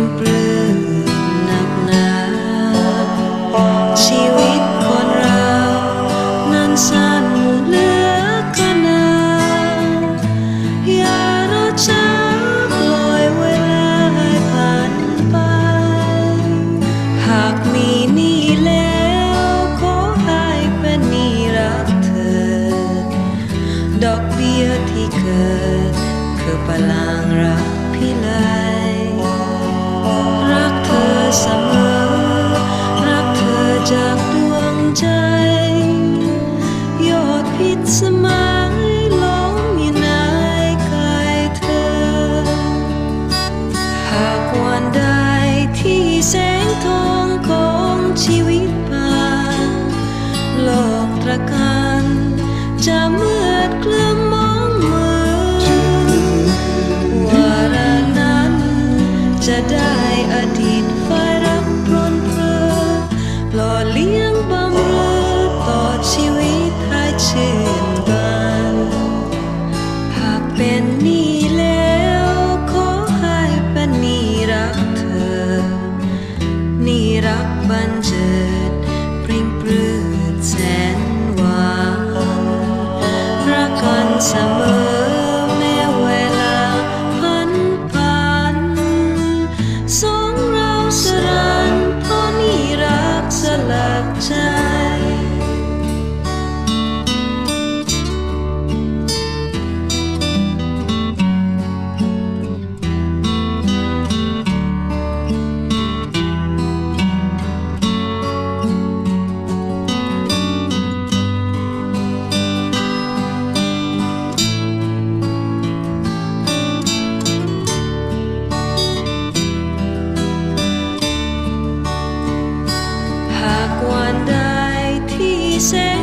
ยิ่งปลื้มหนักหนาชีวิตคนเรานั้นสั้นเหลือกินนาอย่ารอช้าปล่อยเวลาให้ผ่านไป หากมีหนี้แล้วขอให้เป็นหนี้รักเธอ ดอกเบี้ยที่เกิดคือพลังรักพิลา จะมืดคลื่นมองมือว่านั้นจะได้อดีตไฟรับพรนเพลอหล่อเลี้ยงบำเรอต่อชีวิตให้ชื่นบานหากเป็นนี้แล้วขอให้เป็นนี่รักเธอ นี่รักบันเจิดปริงปลื้ดแส summer. say